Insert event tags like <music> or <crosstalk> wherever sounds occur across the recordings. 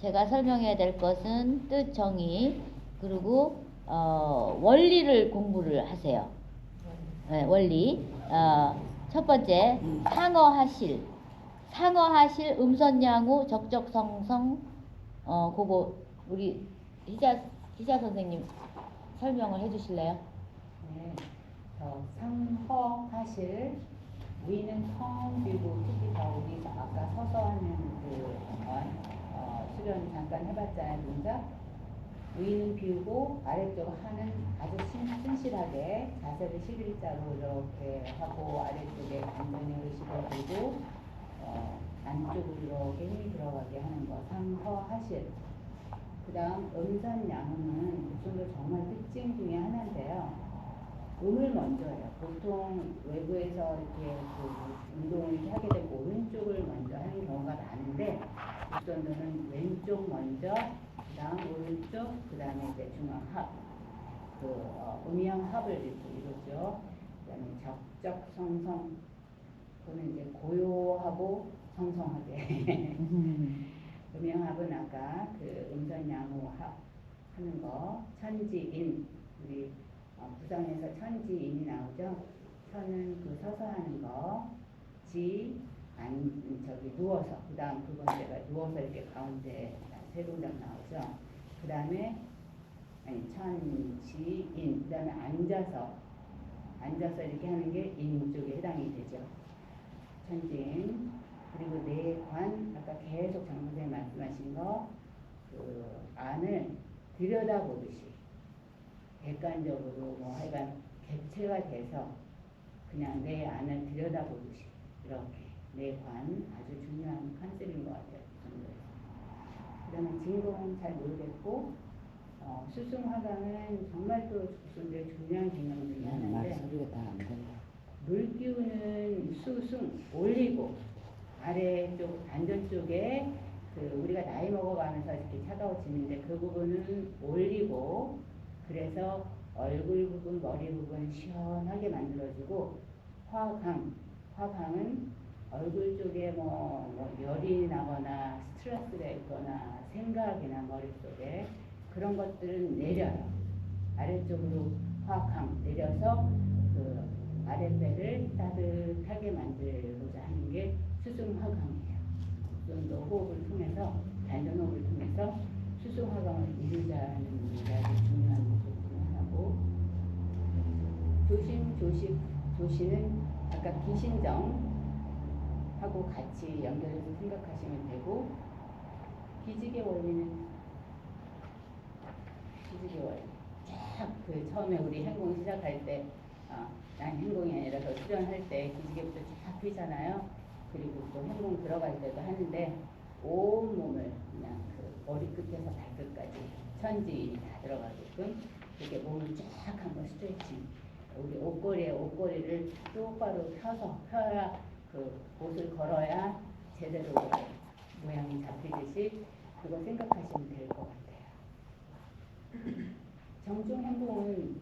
제가 설명해야 될 것은 뜻 정의 그리고 어, 원리를 공부를 하세요. 네, 원리. 어, 첫 번째 상어하실. 상어하실 음선양후 적적성성 어 그거 우리 희자 희자 선생님 설명을 해주실래요? 네, 어, 상허하실 위는 텅 비고 특히 더 우리 아까 서서 하는 그 어, 어, 수련 잠깐 해봤잖아요 동작 위는 비우고 아래쪽 하는 아주 신, 신실하게 자세를 11자로 이렇게 하고 아래쪽에 완전히 의식을 두고 어, 안쪽으로 이렇게 힘이 들어가게 하는 거 상허하실 그 다음 음선 양음은 북sun도 정말 특징 중에 하나인데요. 음을 먼저 해요. 보통 외부에서 이렇게 그 운동을 이렇게 하게 되면 오른쪽을 먼저 하는 경우가 많은데 북선도는 왼쪽 먼저, 그 다음 오른쪽, 그 다음에 이제 중앙 합, 그 어, 음양 합을 이렇게 이루죠. 그 다음에 적적성성, 그거는 이제 고요하고 성성하게. <laughs> 음영합은 아까 그 음선양호합 하는 거 천지인 우리 어, 부상에서 천지인이 나오죠. 천은 그 서서 하는 거, 지, 안, 저기 누워서 그 다음 두 번째가 누워서 이렇게 가운데 세 동작 나오죠. 그 다음에 아니 천지인 그 다음에 앉아서 앉아서 이렇게 하는 게 인 쪽에 해당이 되죠. 천지인 그리고 내관 아까 계속 장 선생님 말씀하신 거 그 안을 들여다보듯이 객관적으로 뭐 하여간 객체가 돼서 그냥 내 안을 들여다보듯이 이렇게 내관 아주 중요한 컨셉인 것 같아요. 그. 그다음에 진공은 잘 모르겠고 어, 수승화강은 정말 또 국수인데 중요한 개념 중에 하나인데 소리가 다안 된다. 물 기운은 수승 올리고 아래쪽 안전 쪽에 그 우리가 나이 먹어가면서 이렇게 차가워지는데 그 부분은 올리고 그래서 얼굴 부분 머리 부분 시원하게 만들어주고 화강 화강은 얼굴 쪽에 뭐, 뭐 열이 나거나 스트레스가 있거나 생각이나 머릿속에 그런 것들은 내려요 아래쪽으로 화강 내려서 그 아랫배를 따뜻하게 만들고자 하는 게 수승화강이에요. 좀더 호흡을 통해서 단전 호흡을 통해서 수승화강을 이루자는 게 아주 중요한 목적 중 하나고 조심 조식 조시는 아까 기신정 하고 같이 연결해서 생각하시면 되고 기지개 원리는 기지개 원리 쫙그 처음에 우리 행공 시작할 때 어, 난 행공이 아니라 더 수련할 때 기지개부터 쫙 펴잖아요. 그리고 또 행공 들어갈 때도 하는데 온 몸을 그냥 그 머리 끝에서 발끝까지 천지인이 다 들어가게끔 이렇게 몸을 쫙 한번 스트레칭. 우리 옷걸이에 옷걸이를 똑바로 펴서 펴야 그 옷을 걸어야 제대로 모양이 잡히듯이 그거 생각하시면 될 것 같아요. 정중 행동은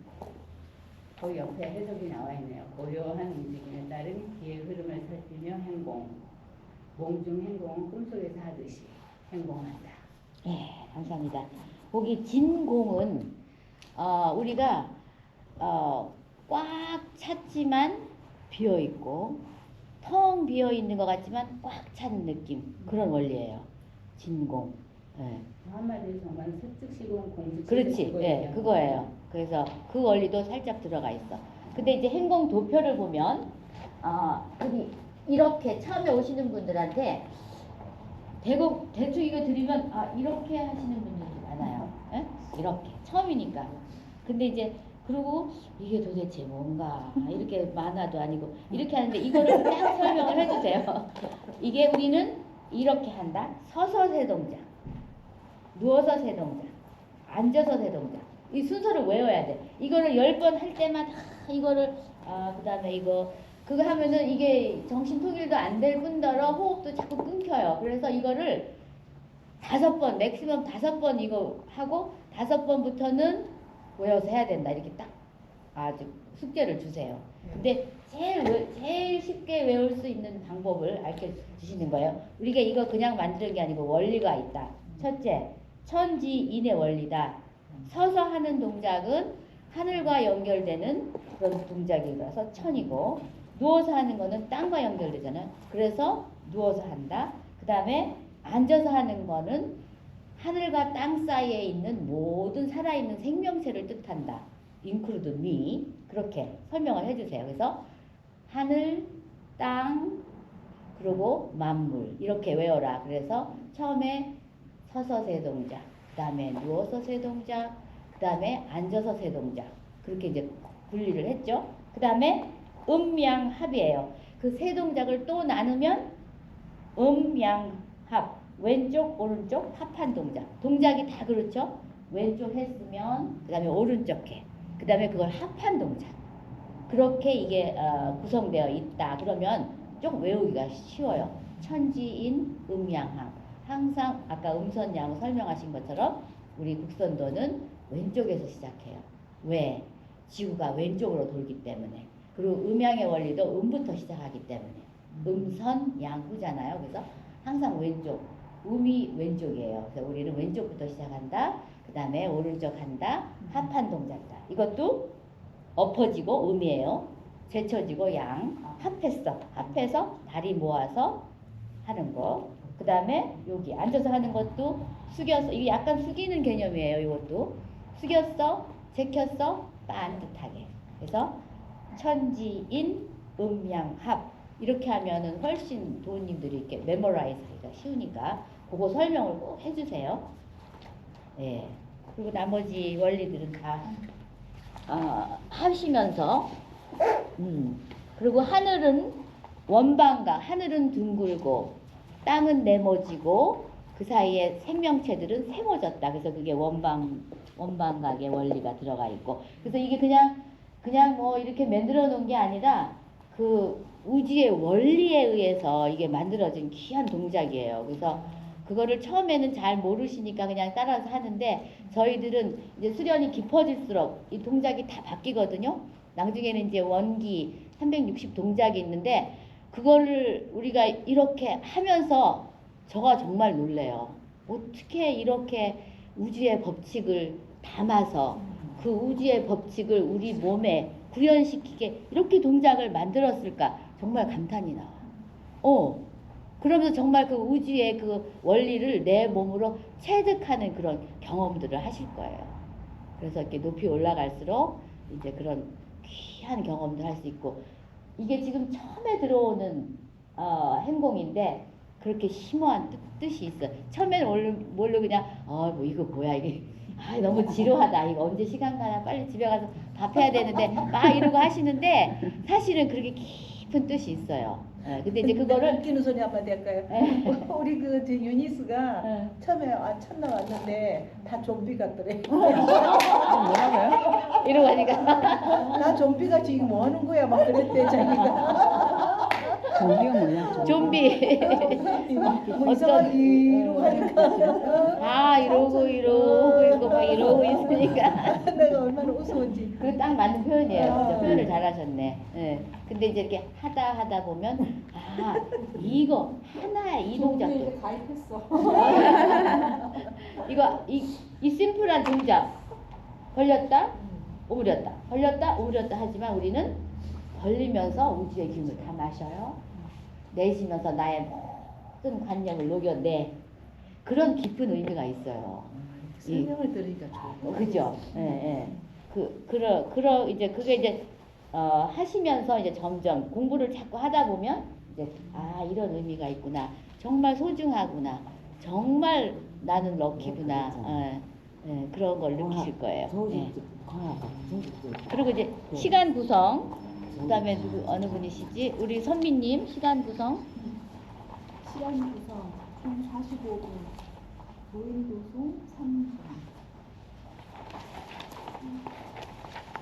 거기 옆에 해석이 나와 있네요. 고요한 움직임에 따른 기의 흐름을 살피며 행동. 몽중 행동은 꿈속에서 하듯이 행동한다. 네, 감사합니다. 거기 진공은 어, 우리가 어, 꽉 찼지만 비어 있고 텅 비어 있는 것 같지만 꽉 찬 느낌 그런 원리예요. 진공. 네. 한마디로 정말 습즉시공 공습 그렇지, 예, 그거예요. 그래서 그 원리도 살짝 들어가 있어. 근데 이제 행공 도표를 보면, 아, 우리 이렇게 처음에 오시는 분들한테 대고 대충 이거 드리면 아 이렇게 하시는 분들이 많아요. 예? 이렇게 처음이니까. 근데 이제 그리고 이게 도대체 뭔가 이렇게 만화도 아니고 이렇게 하는데 이거를 딱 설명을 해주세요. <laughs> 이게 우리는 이렇게 한다. 서서 세 동작. 누워서 세 동작, 앉아서 세 동작. 이 순서를 외워야 돼. 이거를 열 번 할 때마다 이거를 아 그다음에 이거 그거 하면은 이게 정신 통일도 안 될 뿐더러 호흡도 자꾸 끊겨요. 그래서 이거를 다섯 번 맥시멈 다섯 번 이거 하고 다섯 번부터는 외워서 해야 된다. 이렇게 딱 아주 숙제를 주세요. 근데 제일 외- 제일 쉽게 외울 수 있는 방법을 알려 주시는 거예요. 우리가 이거 그냥 만드는 게 아니고 원리가 있다. 첫째, 천지인의 원리다. 서서 하는 동작은 하늘과 연결되는 그런 동작이라서 천이고 누워서 하는 거는 땅과 연결되잖아요. 그래서 누워서 한다. 그 다음에 앉아서 하는 거는 하늘과 땅 사이에 있는 모든 살아있는 생명체를 뜻한다. include me 그렇게 설명을 해주세요. 그래서 하늘, 땅, 그리고 만물 이렇게 외워라. 그래서 처음에 서서 세 동작, 그 다음에 누워서 세 동작, 그 다음에 앉아서 세 동작 그렇게 이제 분리를 했죠. 그 다음에 음양합이에요. 그 세 동작을 또 나누면 음양합 왼쪽 오른쪽 합한 동작 동작이 다 그렇죠. 왼쪽 했으면 그 다음에 오른쪽 해. 그 다음에 그걸 합한 동작. 그렇게 이게 어, 구성되어 있다. 그러면 좀 외우기가 쉬워요. 천지인 음양합. 항상 아까 음선양 설명하신 것처럼 우리 국선도는 왼쪽에서 시작해요. 왜? 지구가 왼쪽으로 돌기 때문에. 그리고 음양의 원리도 음부터 시작하기 때문에. 음선 양후잖아요. 그래서 항상 왼쪽. 음이 왼쪽이에요. 그래서 우리는 왼쪽부터 시작한다. 그 다음에 오른쪽 한다. 합한 동작이다. 이것도 엎어지고 음이에요. 제쳐지고 양. 합했어. 합해서 다리 모아서 하는 거. 그 다음에 여기 앉아서 하는 것도 숙여서 이게 약간 숙이는 개념이에요. 이것도 숙였어, 제켰어, 반듯하게. 그래서 천지인 음양합 이렇게 하면은 훨씬 도우님들이 이렇게 메모라이즈 하기가 쉬우니까 그거 설명을 꼭 해주세요. 예. 그리고 나머지 원리들은 다 어, 하시면서 음. 그리고 하늘은 원방각 하늘은 둥글고 땅은 네모지고 그 사이에 생명체들은 세모졌다. 그래서 그게 원방 원방각의 원리가 들어가 있고 그래서 이게 그냥 그냥 뭐 이렇게 만들어 놓은 게 아니라 그 우주의 원리에 의해서 이게 만들어진 귀한 동작이에요. 그래서 그거를 처음에는 잘 모르시니까 그냥 따라서 하는데 저희들은 이제 수련이 깊어질수록 이 동작이 다 바뀌거든요. 나중에는 이제 원기 360 동작이 있는데 그거를 우리가 이렇게 하면서 저가 정말 놀래요. 어떻게 이렇게 우주의 법칙을 담아서 그 우주의 법칙을 우리 몸에 구현시키게 이렇게 동작을 만들었을까 정말 감탄이 나와. 어. 그러면서 정말 그 우주의 그 원리를 내 몸으로 체득하는 그런 경험들을 하실 거예요. 그래서 이렇게 높이 올라갈수록 이제 그런 귀한 경험들 할수 있고 이게 지금 처음에 들어오는 어, 행공인데 그렇게 심오한 뜻, 뜻이 있어. 처음에는 원래 뭘로 그냥 아뭐 이거 뭐야 이게 아 너무 지루하다 이거 언제 시간 가나 빨리 집에 가서 밥 해야 되는데 막 이러고 하시는데 사실은 그렇게 깊은 뜻이 있어요. 예, 근데 이제 그거를 웃기는 소리 한마디 할까요? 예, 우리 그저 유니스가 예. 처음에 아, 첫날 왔는데 다 좀비 같더래. 뭐라고요? 이러고 하니까 나 좀비가 지금 뭐 하는 거야? 막 그랬대 자기가. 좀비가 뭐냐? 좀비 뭐 이상하게 이러고 하니까 다 이러고 이러고 있고 막 이러고 있으니까 <laughs> 내가 얼마나 우스운지. 그딱 맞는 표현이에요. 아. 진짜 표현을 잘하셨네. 예. 근데 이제 이렇게 하다 하다 보면 아 이거 하나의 이 동작도 가입했어. <laughs> 이거 이, 이 심플한 동작 걸렸다 오므렸다 걸렸다 오므렸다 하지만 우리는 벌리면서 우주의 기운을 다 마셔요. 내쉬면서 나의 모든 관념을 녹여내 그런 깊은 의미가 있어요. 이- 설명을 들으니까 좋아. 어, 그죠? 예, 예. 그, 그러, 그러, 이제 그게 이제, 어, 하시면서 이제 점점 공부를 자꾸 하다 보면, 이제, 아, 이런 의미가 있구나. 정말 소중하구나. 정말 나는 럭키구나. 예, 예, 그런 걸 느끼실 거예요. 예. 그리고 이제 시간 구성. 그 다음에 누구, 어느 분이시지? 우리 선미님, 시간 구성. 시간 구성 총 45분, 모임 도송 3분.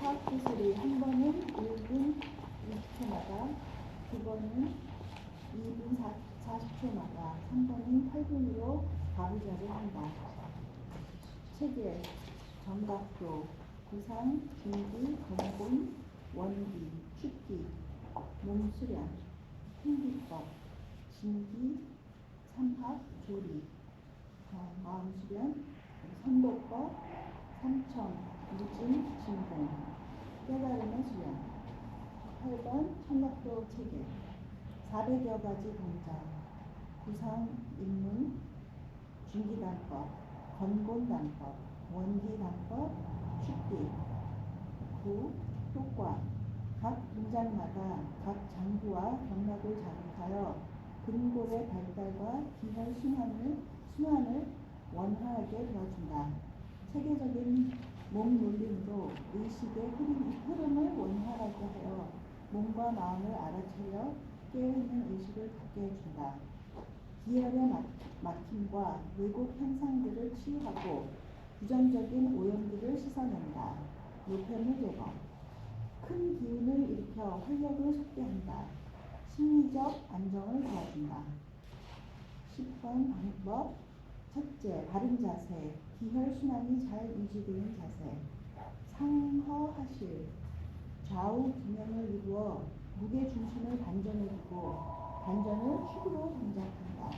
화학 기술이 한 번은 1분 20초마다, 두 번은 2분 40초마다, 3번은 8분으로 가부좌를 한다. 체계, 정각도, 구상, 진기, 건곤, 원기, 축기, 몸수련, 풍기법, 진기, 삼합, 조리, 어, 마음수련, 선도법, 삼청, 무진, 진공, 깨달음의 수련. 8번 천락도 체계 400여 가지 동작 구상, 입문, 중기단법, 건곤단법, 원기단법, 축기 9. 효과 각 동작마다 각 장부와 경락을 자극하여 근골의 발달과 기혈 순환을, 순환을 원활하게 도와준다. 체계적인 몸 놀림으로 의식의 흐름, 흐름 을 원활하게 하여 몸과 마음을 알아차려 깨어있는 의식을 갖게 해준다. 기혈의 막- 막힘과 왜곡 현상들을 치유하고 부정적인 오염들을 씻어낸다. 노폐물 제거. 큰 기운을 일으켜 활력을 솟게한다. 심리적 안정을 도와준다. 10번 방법. 첫째, 바른 자세. 기혈 순환이 잘 유지되는 자세. 상허하실. 좌우 균형을 이루어 무게 중심을 단전에 두고 단전을 축으로 동작한다.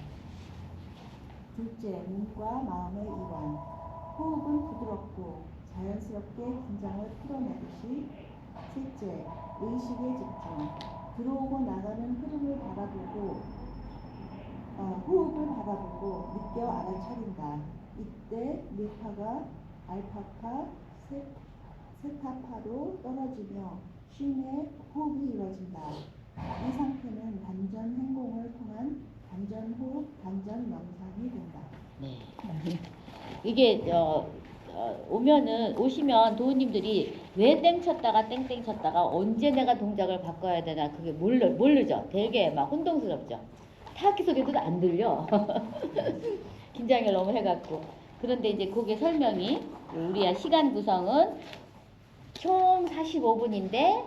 둘째, 몸과 마음의 이완. 호흡은 부드럽고 자연스럽게 긴장을 풀어내듯이. 셋째, 의식의 집중. 들어오고 나가는 흐름을 바라보고 어, 호흡을 바라보고 느껴 알아차린다. 이때 뇌파가 알파파, 세, 세타파로 떨어지며 쉼의 호흡이 이루어진다. 이 상태는 단전 행공을 통한 단전 호흡, 단전 명상이 된다. 네. 이게 어, 어, 오면은 오시면 도우님들이 왜 땡쳤다가 땡땡 쳤다가 언제 내가 동작을 바꿔야 되나 그게 모르 모르죠. 되게 막 혼동스럽죠. 타악기 소리도 안 들려. <laughs> 긴장을 너무 해갖고 그런데 이제 그게 설명이 우리의 시간 구성은 총 45분인데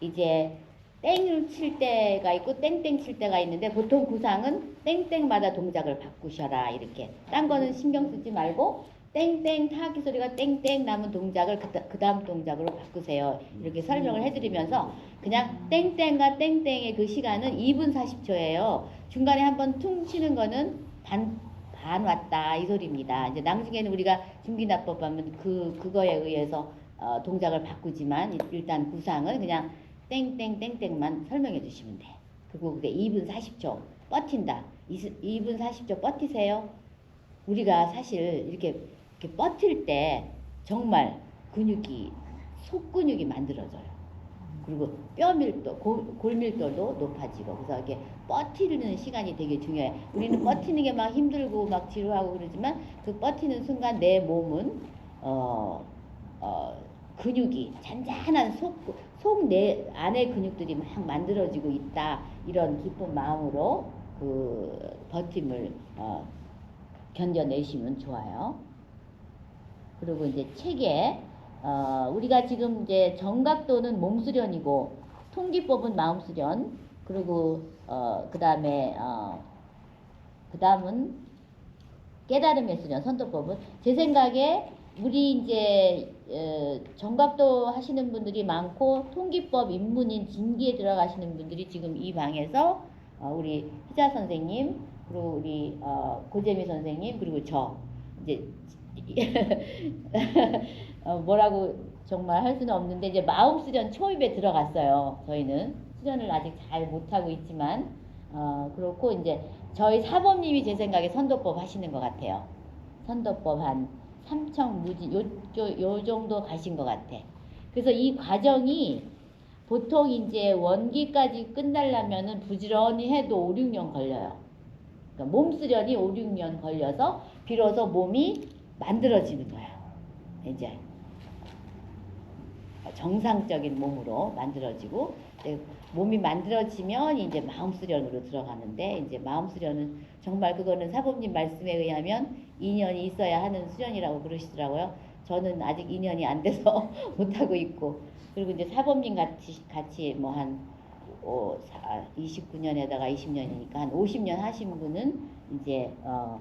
이제 땡을 칠 때가 있고 땡땡 칠 때가 있는데 보통 구상은 땡땡마다 동작을 바꾸셔라 이렇게 딴 거는 신경 쓰지 말고 땡땡 타악기 소리가 땡땡 남은 동작을 그 다음 동작으로 바꾸세요 이렇게 설명을 해드리면서 그냥 땡땡과 땡땡의 그 시간은 2분 40초예요 중간에 한번 퉁 치는 거는 반, 반 왔다 이 소리입니다 이제 나중에는 우리가 중기납법 하면 그 그거에 의해서 어, 동작을 바꾸지만 일단 구상은 그냥 땡땡땡땡만 설명해 주시면 돼. 그리고 그게 2분 40초 버틴다. 2분 40초 버티세요. 우리가 사실 이렇게, 이렇게 버틸 때 정말 근육이 속 근육이 만들어져요. 그리고 뼈 밀도, 골, 골 밀도도 높아지고 그래서 이렇게 버티는 시간이 되게 중요해. 우리는 버티는 게 막 힘들고 막 지루하고 그러지만 그 버티는 순간 내 몸은 어, 어, 근육이 잔잔한 속, 속 내 안의 근육들이 막 만들어지고 있다. 이런 기쁜 마음으로 그 버팀을 어, 견뎌내시면 좋아요. 그리고 이제 책에 어, 우리가 지금 이제 정각도는 몸수련이고 통기법은 마음수련 그리고 어, 그 다음에 어, 그 다음은 깨달음의 수련 선도법은. 제 생각에 우리 이제 어, 정각도 하시는 분들이 많고 통기법 입문인 진기에 들어가시는 분들이 지금 이 방에서 어, 우리 희자 선생님 그리고 우리 어, 고재미 선생님 그리고 저 이제 <laughs> 어, 뭐라고 정말 할 수는 없는데 이제 마음 수련 초입에 들어갔어요. 저희는 수련을 아직 잘 못하고 있지만 어, 그렇고 이제 저희 사범님이 제 생각에 선도법 하시는 것 같아요. 선도법 한 삼청 무지 요, 요, 요 정도 가신 것 같아. 그래서 이 과정이 보통 이제 원기까지 끝나려면은 부지런히 해도 5, 6년 걸려요. 그러니까 몸 수련이 5, 6년 걸려서 비로소 몸이 만들어지는 거야. 이제 정상적인 몸으로 만들어지고 네, 몸이 만들어지면 이제 마음 수련으로 들어가는데 이제 마음 수련은 정말 그거는 사범님 말씀에 의하면 2년이 있어야 하는 수련이라고 그러시더라고요. 저는 아직 2년이 안 돼서 <laughs> 못 하고 있고 그리고 이제 사범님 같이 같이 뭐한 29년에다가 20년이니까 한 50년 하신 분은 이제 어,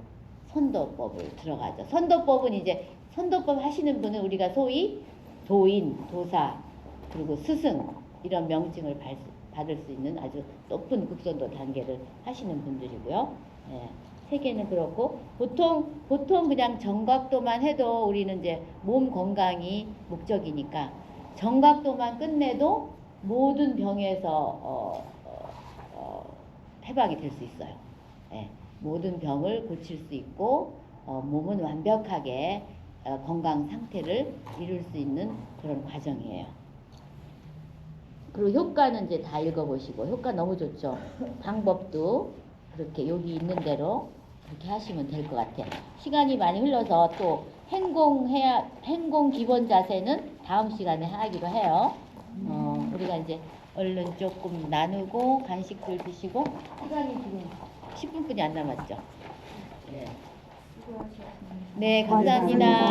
선도법을 들어가죠. 선도법은 이제 선도법 하시는 분은 우리가 소위 도인, 도사, 그리고 스승 이런 명칭을 발- 받을 수 있는 아주 높은 극선도 단계를 하시는 분들이고요. 예, 세계는 그렇고 보통 보통 그냥 정각도만 해도 우리는 이제 몸 건강이 목적이니까 정각도만 끝내도 모든 병에서 어, 어, 어, 해방이 될 수 있어요. 예, 모든 병을 고칠 수 있고 어, 몸은 완벽하게 어, 건강 상태를 이룰 수 있는 그런 과정이에요. 그리고 효과는 이제 다 읽어보시고 효과 너무 좋죠. 방법도 그렇게 여기 있는 대로 그렇게 하시면 될 것 같아요. 시간이 많이 흘러서 또 행공해야 행공 기본 자세는 다음 시간에 하기로 해요. 어, 우리가 이제 얼른 조금 나누고 간식들 드시고 시간이 지금 10분뿐이 안 남았죠. 네, 감사합니다.